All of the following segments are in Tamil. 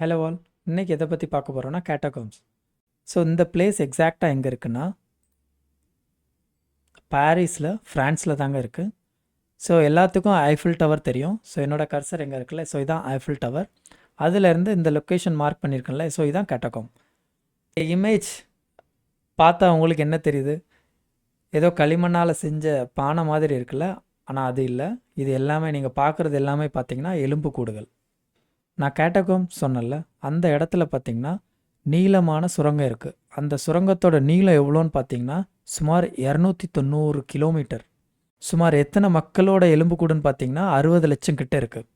ஹலோ ஆல் இன்னைக்கு எதை பற்றி பார்க்க போகிறோன்னா கேட்டகாம்ஸ் ஸோ இந்த பிளேஸ் எக்ஸாக்டாக எங்கே இருக்குன்னா பாரிஸில் ஃப்ரான்ஸில் தாங்க இருக்குது ஸோ எல்லாத்துக்கும் ஐஃபில் டவர் தெரியும். ஸோ என்னோடய கர்சர் எங்கே இருக்குல்ல? ஸோ இதான் ஐஃபில் டவர் அதுலேருந்து இந்த லொக்கேஷன் மார்க் பண்ணியிருக்கேன்ல? ஸோ இதான் கேட்டகோம் இமேஜ் பார்த்தா உங்களுக்கு என்ன தெரியுது? ஏதோ களிமண்ணால் செஞ்ச பானை மாதிரி இருக்குல்ல? ஆனால் அது இல்லை. இது எல்லாமே நீங்கள் பார்க்குறது எல்லாமே பார்த்தீங்கன்னா எலும்பு கூடுகள். நான் கேட்டகோம் சொன்னேன்ல அந்த இடத்துல பார்த்தீங்கன்னா நீளமான சுரங்கம் இருக்குது அந்த சுரங்கத்தோட நீளம் எவ்வளோன்னு பார்த்தீங்கன்னா சுமார் இரநூத்தி தொண்ணூறு கிலோமீட்டர். சுமார் எத்தனை மக்களோட எலும்புக்கூடுன்னு பார்த்தீங்கன்னா அறுபது லட்சம் கிட்ட இருக்குது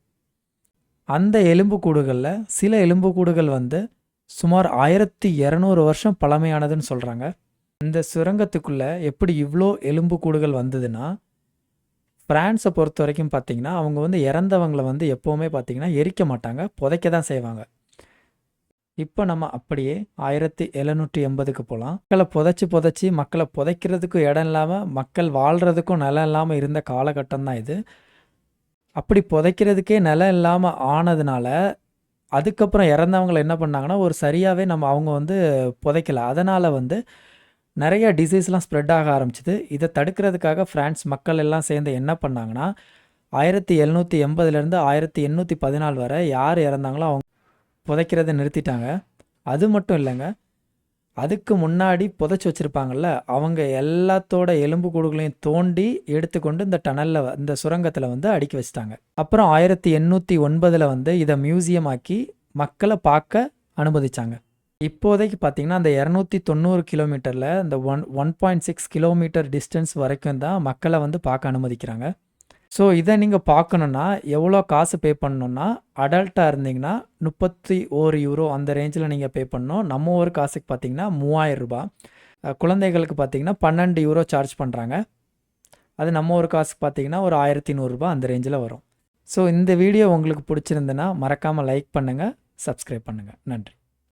அந்த எலும்புக்கூடுகளில் சில எலும்புக்கூடுகள் வந்து சுமார் ஆயிரத்தி இரநூறு வருஷம் பழமையானதுன்னு சொல்கிறாங்க இந்த சுரங்கத்துக்குள்ளே எப்படி இவ்வளோ எலும்புக்கூடுகள் வந்ததுன்னா ஃப்ரான்ஸை பொறுத்த வரைக்கும் பார்த்தீங்கன்னா அவங்க வந்து இறந்தவங்களை வந்து எப்போவுமே பார்த்தீங்கன்னா எரிக்க மாட்டாங்க புதைக்க தான் செய்வாங்க. இப்போ நம்ம அப்படியே ஆயிரத்தி எழுநூற்றி எண்பதுக்கு போகலாம் மக்களை புதைச்சி புதைச்சி மக்களை புதைக்கிறதுக்கும் இடம் இல்லாமல் மக்கள் வாழ்கிறதுக்கும் நிலம் இல்லாமல் இருந்த காலகட்டம் தான் இது. அப்படி புதைக்கிறதுக்கே நிலம் இல்லாமல் ஆனதுனால அதுக்கப்புறம் இறந்தவங்களை என்ன பண்ணாங்கன்னா ஒரு சரியாகவே நம்ம அவங்க வந்து புதைக்கலை. அதனால் வந்து நிறைய டிசீஸ்லாம் ஸ்ப்ரெட் ஆக ஆரம்பிச்சிது. இதை தடுக்கிறதுக்காக ஃப்ரான்ஸ் மக்கள் எல்லாம் சேர்ந்து என்ன பண்ணாங்கன்னா ஆயிரத்தி எழுநூற்றி எண்பதுலேருந்து ஆயிரத்தி எண்ணூற்றி பதினாலு வரை யார் இறந்தாங்களோ அவங்க புதைக்கிறத நிறுத்திட்டாங்க. அது மட்டும் இல்லைங்க அதுக்கு முன்னாடி புதைச்சி வச்சுருப்பாங்கல்ல அவங்க எல்லாத்தோட எலும்பு கூடுகளையும் தோண்டி எடுத்துக்கொண்டு இந்த டனலில் இந்த சுரங்கத்தில் வந்து அடுக்கி வச்சிட்டாங்க. அப்புறம் ஆயிரத்தி எண்ணூற்றி ஒன்பதில் வந்து இதை மியூசியம் ஆக்கி மக்களை பார்க்க அனுமதித்தாங்க இப்போதைக்கு பார்த்தீங்கன்னா அந்த இரநூத்தி தொண்ணூறு கிலோமீட்டரில் இந்த one one point six kilometre distance வரைக்கும் தான் மக்களை வந்து பார்க்க அனுமதிக்கிறாங்க. ஸோ இதை நீங்கள் பார்க்கணுன்னா எவ்வளோ காசு பே பண்ணணுன்னா அடல்ட்டாக இருந்தீங்கன்னா முப்பத்தி ஓரு யூரோ அந்த ரேஞ்சில் நீங்கள் பே பண்ணணும். நம்ம ஒரு காசுக்கு பார்த்தீங்கன்னா மூவாயிரம் ரூபா. குழந்தைகளுக்கு பார்த்தீங்கன்னா பன்னெண்டு யூரோ சார்ஜ் பண்ணுறாங்க அது நம்ம ஒரு காசுக்கு பார்த்தீங்கன்னா ஒரு ஆயிரத்தி நூறுரூபா அந்த ரேஞ்சில் வரும். ஸோ இந்த வீடியோ உங்களுக்கு பிடிச்சிருந்துன்னா மறக்காமல் லைக் பண்ணுங்கள் சப்ஸ்கிரைப் பண்ணுங்கள் நன்றி.